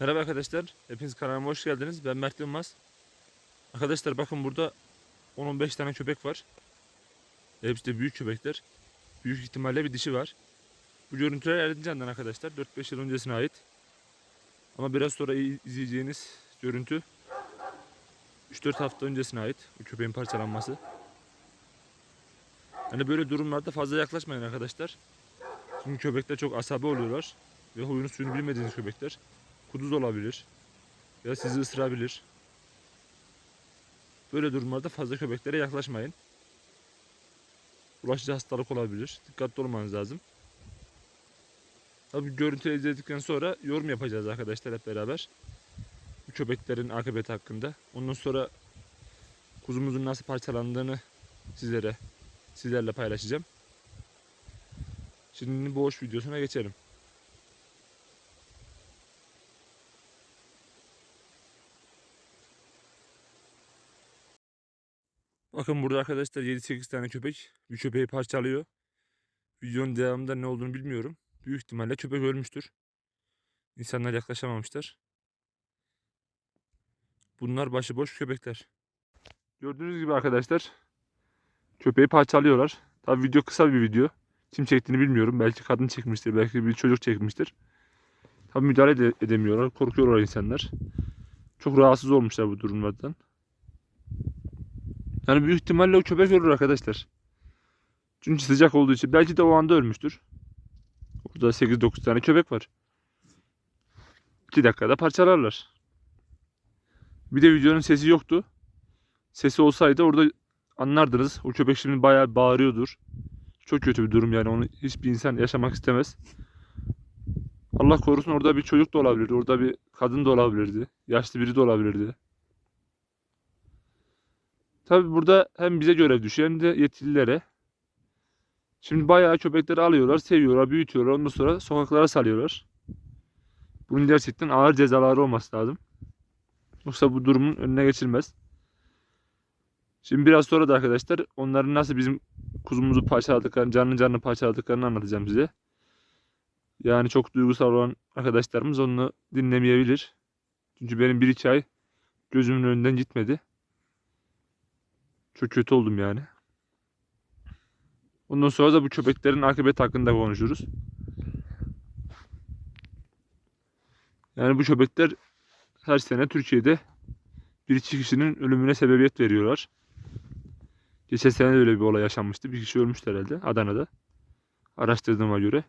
Merhaba arkadaşlar. Hepiniz kanalıma hoş geldiniz. Ben Mert Yılmaz. Arkadaşlar bakın burada 10-15 tane köpek var. Hepsi de büyük köpekler. Büyük ihtimalle bir dişi var. Bu görüntüler Erzincan'dan arkadaşlar. 4-5 yıl öncesine ait. Ama biraz sonra izleyeceğiniz görüntü 3-4 hafta öncesine ait. Bu köpeğin parçalanması. Yani böyle durumlarda fazla yaklaşmayın arkadaşlar. Çünkü köpekler çok asabi oluyorlar. Ve huyunu suyunu bilmediğiniz köpekler kuduz olabilir. Ya sizi ısırabilir. Böyle durumlarda fazla köpeklere yaklaşmayın. Bulaşıcı hastalık olabilir. Dikkatli olmanız lazım. Tabi görüntüyü izledikten sonra yorum yapacağız arkadaşlar hep beraber. Bu köpeklerin akıbeti hakkında. Ondan sonra kuzumuzun nasıl parçalandığını sizlere sizlerle paylaşacağım. Şimdi bu hoş videosuna geçelim. Bakın burada arkadaşlar 7-8 tane köpek bir köpeği parçalıyor. Videonun devamında ne olduğunu bilmiyorum. Büyük ihtimalle köpek ölmüştür. İnsanlar yaklaşamamışlar. Bunlar başıboş köpekler. Gördüğünüz gibi arkadaşlar köpeği parçalıyorlar. Tabi video kısa bir video. Kim çektiğini bilmiyorum. Belki kadın çekmiştir. Belki bir çocuk çekmiştir. Tabi müdahale de edemiyorlar. Korkuyorlar insanlar. Çok rahatsız olmuşlar bu durumlardan. Yani büyük ihtimalle o köpek ölür arkadaşlar. Çünkü sıcak olduğu için. Belki de o anda ölmüştür. Orada 8-9 tane köpek var. 2 dakikada parçalarlar. Bir de videonun sesi yoktu. Sesi olsaydı orada anlardınız. O köpek şimdi bayağı bağırıyordur. Çok kötü bir durum yani. Onu hiçbir insan yaşamak istemez. Allah korusun orada bir çocuk da olabilirdi. Orada bir kadın da olabilirdi. Yaşlı biri de olabilirdi. Tabi burada hem bize görev düşüyor hem de yetkililere. Şimdi bayağı köpekleri alıyorlar, seviyorlar, büyütüyorlar. Ondan sonra sokaklara salıyorlar. Bunun gerçekten ağır cezaları olması lazım. Yoksa bu durumun önüne geçilmez. Şimdi biraz sonra da arkadaşlar onların nasıl bizim kuzumuzu parçaladıklarını, canlı canlı parçaladıklarını anlatacağım size. Yani çok duygusal olan arkadaşlarımız onu dinlemeyebilir. Çünkü benim bir iki ay gözümün önünden gitmedi. Çok kötü oldum yani. Ondan sonra da bu köpeklerin akıbeti hakkında konuşuruz. Yani bu köpekler her sene Türkiye'de bir iki kişinin ölümüne sebebiyet veriyorlar. Geçen sene de öyle bir olay yaşanmıştı. Bir kişi ölmüştü herhalde Adana'da. Araştırdığıma göre.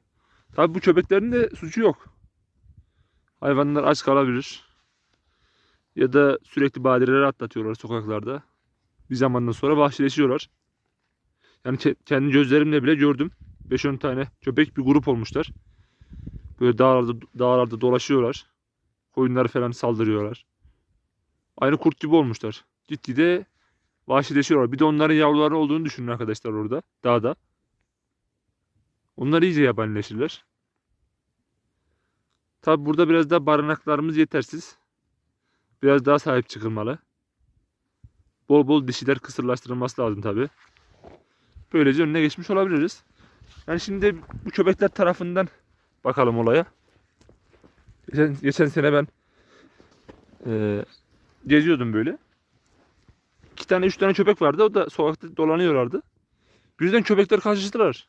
Tabi bu köpeklerin de suçu yok. Hayvanlar aç kalabilir. Ya da sürekli badireler atlatıyorlar sokaklarda bir zamandan sonra vahşileşiyorlar. Yani ke- kendi gözlerimle bile gördüm. 5-10 tane köpek bir grup olmuşlar. Böyle dağlarda, dağlarda dolaşıyorlar. Koyunları falan saldırıyorlar. Aynı kurt gibi olmuşlar. Gitgide vahşileşiyorlar. Bir de onların yavruları olduğunu düşünün arkadaşlar orada. Dağda. Onlar iyice yabanileşirler. Tabi burada biraz daha barınaklarımız yetersiz. Biraz daha sahip çıkılmalı. Bol bol dişiler kısırlaştırılması lazım tabi. Böylece önüne geçmiş olabiliriz. Yani şimdi bu köpekler tarafından bakalım olaya. Geçen, geçen sene ben eee geziyordum böyle. İki tane üç tane köpek vardı. O da sokakta dolanıyorlardı. Birden köpekler karşılaştılar.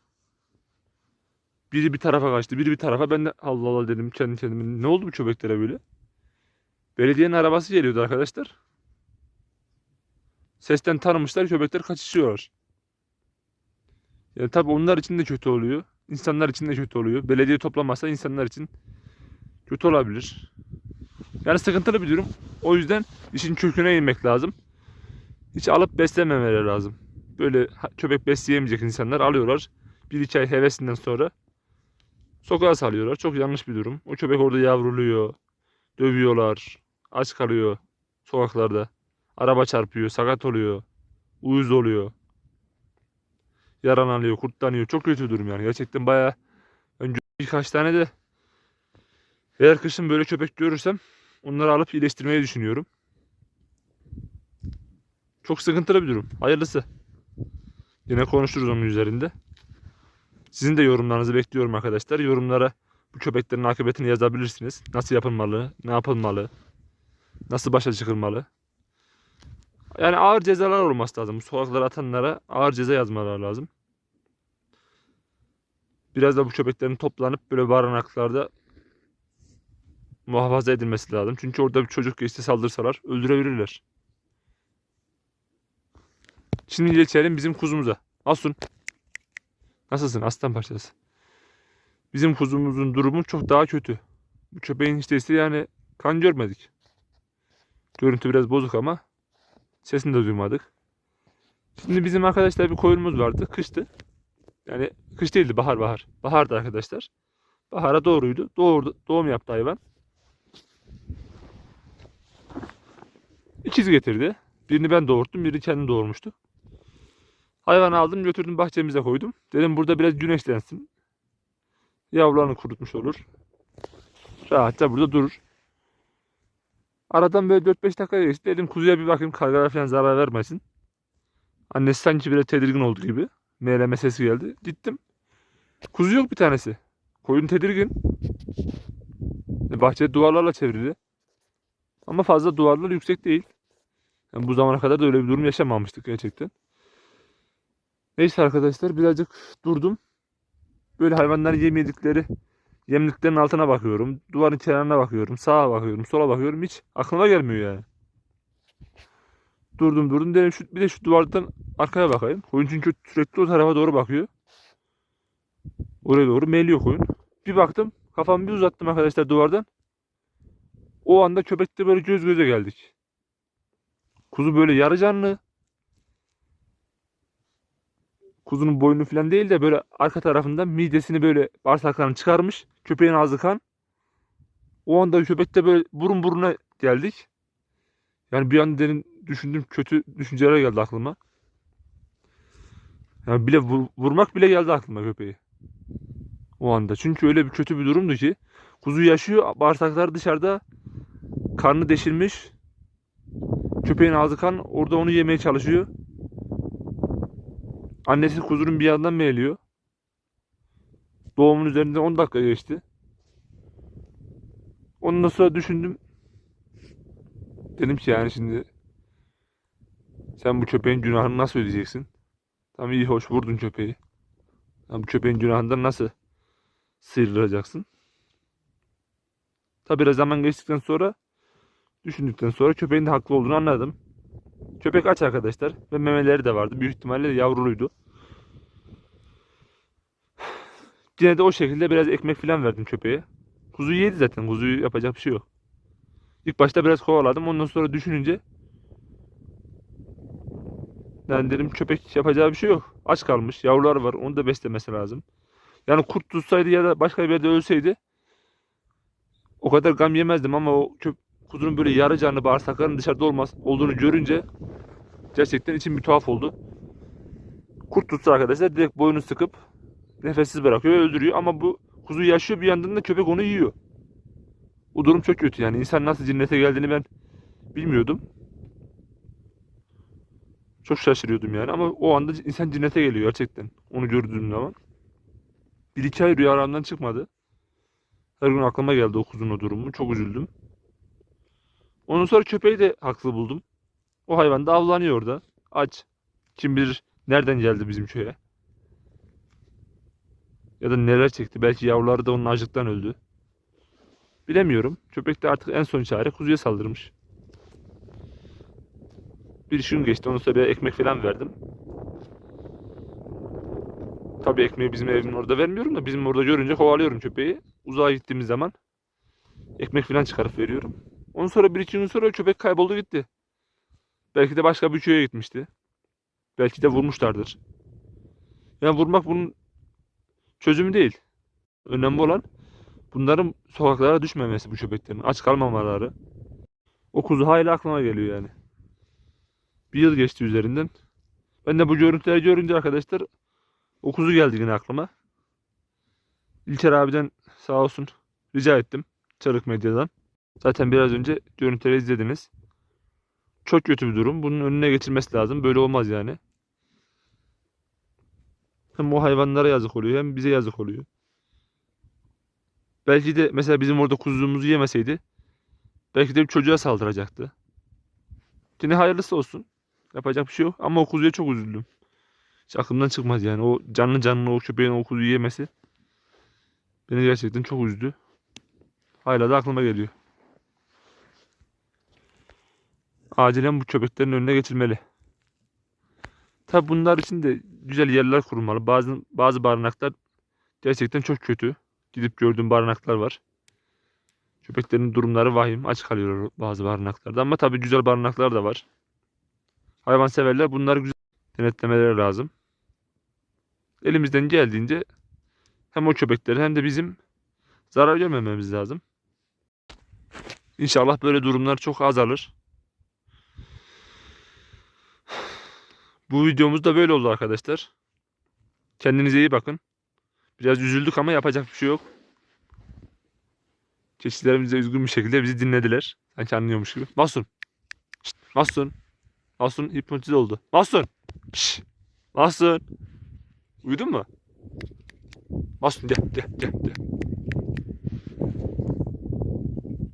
Biri bir tarafa kaçtı, biri bir tarafa. Ben de Allah Allah dedim kendi kendime. Ne oldu bu köpeklere böyle? Belediyenin arabası geliyordu arkadaşlar. Sesten tanımışlar köpekler kaçışıyorlar. Yani tabi onlar için de kötü oluyor. İnsanlar için de kötü oluyor. Belediye toplamazsa insanlar için kötü olabilir. Yani sıkıntılı bir durum. O yüzden işin köküne inmek lazım. Hiç alıp beslememeleri lazım. Böyle köpek besleyemeyecek insanlar alıyorlar. Bir iki ay hevesinden sonra sokağa salıyorlar. Çok yanlış bir durum. O köpek orada yavruluyor. Dövüyorlar. Aç kalıyor sokaklarda. Araba çarpıyor, sakat oluyor. Uyuz oluyor. Yaralanıyor, kurtlanıyor. Çok kötü durum yani. Gerçekten bayağı önce birkaç tane de eğer kışın böyle köpek görürsem onları alıp iyileştirmeyi düşünüyorum. Çok sıkıntılı bir durum. Hayırlısı. Yine konuşuruz onun üzerinde. Sizin de yorumlarınızı bekliyorum arkadaşlar. Yorumlara bu köpeklerin akıbetini yazabilirsiniz. Nasıl yapılmalı, ne yapılmalı, nasıl başa çıkılmalı. Yani ağır cezalar olması lazım. Bu sokaklara atanlara ağır ceza yazmalar lazım. Biraz da bu köpeklerin toplanıp böyle barınaklarda muhafaza edilmesi lazım. Çünkü orada bir çocuk geçti saldırsalar öldürebilirler. Şimdi geçelim bizim kuzumuza. Asun. Nasılsın aslan parçası? Bizim kuzumuzun durumu çok daha kötü. Bu köpeğin işte yani kan görmedik. Görüntü biraz bozuk ama sesini de duymadık. Şimdi bizim arkadaşlar bir koyunumuz vardı. Kıştı. Yani kış değildi bahar bahar. Bahardı arkadaşlar. Bahara doğruydu. Doğurdu, doğum yaptı hayvan. İkiz getirdi. Birini ben doğurttum, birini kendim doğurmuştu. Hayvanı aldım, götürdüm bahçemize koydum. Dedim burada biraz güneşlensin. Yavrularını kurutmuş olur. Rahatça burada durur. Aradan böyle 4-5 dakika geçti. Dedim kuzuya bir bakayım kargalar falan zarar vermesin. Annesi sanki biraz tedirgin oldu gibi. Meyleme sesi geldi. Gittim. Kuzu yok bir tanesi. Koyun tedirgin. E, Bahçe duvarlarla çevrili. Ama fazla duvarlar yüksek değil. Yani bu zamana kadar da öyle bir durum yaşamamıştık gerçekten. Neyse arkadaşlar birazcık durdum. Böyle hayvanların yem yedikleri yemliklerin altına bakıyorum. Duvarın kenarına bakıyorum. Sağa bakıyorum. Sola bakıyorum. Hiç aklıma gelmiyor yani. Durdum durdum. Dedim şu, bir de şu duvardan arkaya bakayım. Koyun çünkü sürekli o tarafa doğru bakıyor. Oraya doğru meyliyor koyun. Bir baktım. Kafamı bir uzattım arkadaşlar duvardan. O anda köpekle böyle göz göze geldik. Kuzu böyle yarı canlı. Kuzunun boynu falan değil de böyle arka tarafından midesini böyle bağırsaklarını çıkarmış. Köpeğin ağzı kan. O anda köpekte böyle burun buruna geldik. Yani bir an derin düşündüm kötü düşünceler geldi aklıma. Yani bile vur- vurmak bile geldi aklıma köpeği. O anda. Çünkü öyle bir kötü bir durumdu ki. Kuzu yaşıyor, bağırsakları dışarıda. Karnı deşilmiş. Köpeğin ağzı kan. Orada onu yemeye çalışıyor. Annesi kuzunun bir yandan meyliyor. Doğumun üzerinde 10 dakika geçti. Ondan sonra düşündüm. Dedim ki yani şimdi sen bu köpeğin günahını nasıl ödeyeceksin? Tam iyi hoş vurdun köpeği. Ama bu köpeğin günahından nasıl sıyrılacaksın? Tabi biraz zaman geçtikten sonra düşündükten sonra köpeğin de haklı olduğunu anladım. Köpek aç arkadaşlar ve memeleri de vardı. Büyük ihtimalle de yavruluydu. Yine de o şekilde biraz ekmek falan verdim köpeğe. Kuzu yedi zaten. Kuzuyu yapacak bir şey yok. İlk başta biraz kovaladım. Ondan sonra düşününce ben dedim köpek yapacağı bir şey yok. Aç kalmış. Yavrular var. Onu da beslemesi lazım. Yani kurt tutsaydı ya da başka bir yerde ölseydi o kadar gam yemezdim ama o köp kuzunun böyle yarı canlı bağırsaklarının dışarıda olmaz olduğunu görünce gerçekten içim bir tuhaf oldu. Kurt tutsa arkadaşlar direkt boynunu sıkıp nefessiz bırakıyor öldürüyor ama bu kuzu yaşıyor bir yandan da köpek onu yiyor. Bu durum çok kötü yani insan nasıl cinnete geldiğini ben bilmiyordum. Çok şaşırıyordum yani ama o anda insan cinnete geliyor gerçekten onu gördüğüm zaman. Bir iki ay rüyalarımdan çıkmadı. Her gün aklıma geldi o kuzunun o durumu. Çok üzüldüm. Ondan sonra köpeği de haklı buldum. O hayvan da avlanıyor orada. Aç. Kim bilir nereden geldi bizim köye. Ya da neler çekti. Belki yavruları da onun acılıktan öldü. Bilemiyorum. Köpek de artık en son çare kuzuya saldırmış. Bir gün geçti. Ondan sonra bir ekmek falan verdim. Tabii ekmeği bizim evimin orada vermiyorum da bizim orada görünce kovalıyorum köpeği. Uzağa gittiğimiz zaman ekmek falan çıkarıp veriyorum. Ondan sonra bir iki gün sonra köpek kayboldu gitti. Belki de başka bir köye gitmişti. Belki de vurmuşlardır. Yani vurmak bunun çözümü değil. Önemli olan bunların sokaklara düşmemesi bu köpeklerin. Aç kalmamaları. O kuzu hala aklıma geliyor yani. Bir yıl geçti üzerinden. Ben de bu görüntüleri görünce arkadaşlar o kuzu geldi yine aklıma. İlker abiden sağ olsun rica ettim. Çarık Medya'dan. Zaten biraz önce görüntüleri izlediniz. Çok kötü bir durum. Bunun önüne geçilmesi lazım. Böyle olmaz yani. Hem o hayvanlara yazık oluyor hem bize yazık oluyor. Belki de mesela bizim orada kuzuğumuzu yemeseydi belki de bir çocuğa saldıracaktı. Yine hayırlısı olsun. Yapacak bir şey yok. Ama o kuzuya çok üzüldüm. Hiç aklımdan çıkmaz yani. O canlı canlı o köpeğin o kuzuyu yemesi beni gerçekten çok üzdü. Hala da aklıma geliyor. Acilen bu köpeklerin önüne geçilmeli. Tabi bunlar için de güzel yerler kurulmalı. Bazı bazı barınaklar gerçekten çok kötü. Gidip gördüğüm barınaklar var. Köpeklerin durumları vahim. Aç kalıyor bazı barınaklarda. Ama tabi güzel barınaklar da var. Hayvanseverler bunları güzel denetlemeleri lazım. Elimizden geldiğince hem o köpekleri hem de bizim zarar görmememiz lazım. İnşallah böyle durumlar çok azalır. Bu videomuz da böyle oldu arkadaşlar. Kendinize iyi bakın. Biraz üzüldük ama yapacak bir şey yok. Keçilerimiz de üzgün bir şekilde bizi dinlediler. Sanki anlıyormuş gibi. Mahsun. Şşt, Mahsun. Mahsun hipnotize oldu. Mahsun. Şşt. Mahsun. Uyudun mu? Mahsun gel gel gel gel.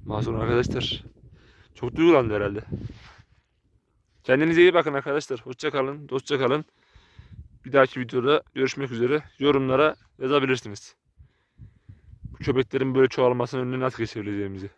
Mahsun arkadaşlar. Çok duygulandı herhalde. Kendinize iyi bakın arkadaşlar. Hoşça kalın, dostça kalın. Bir dahaki videoda görüşmek üzere. Yorumlara yazabilirsiniz. Bu köpeklerin böyle çoğalmasının önüne nasıl geçebileceğimizi.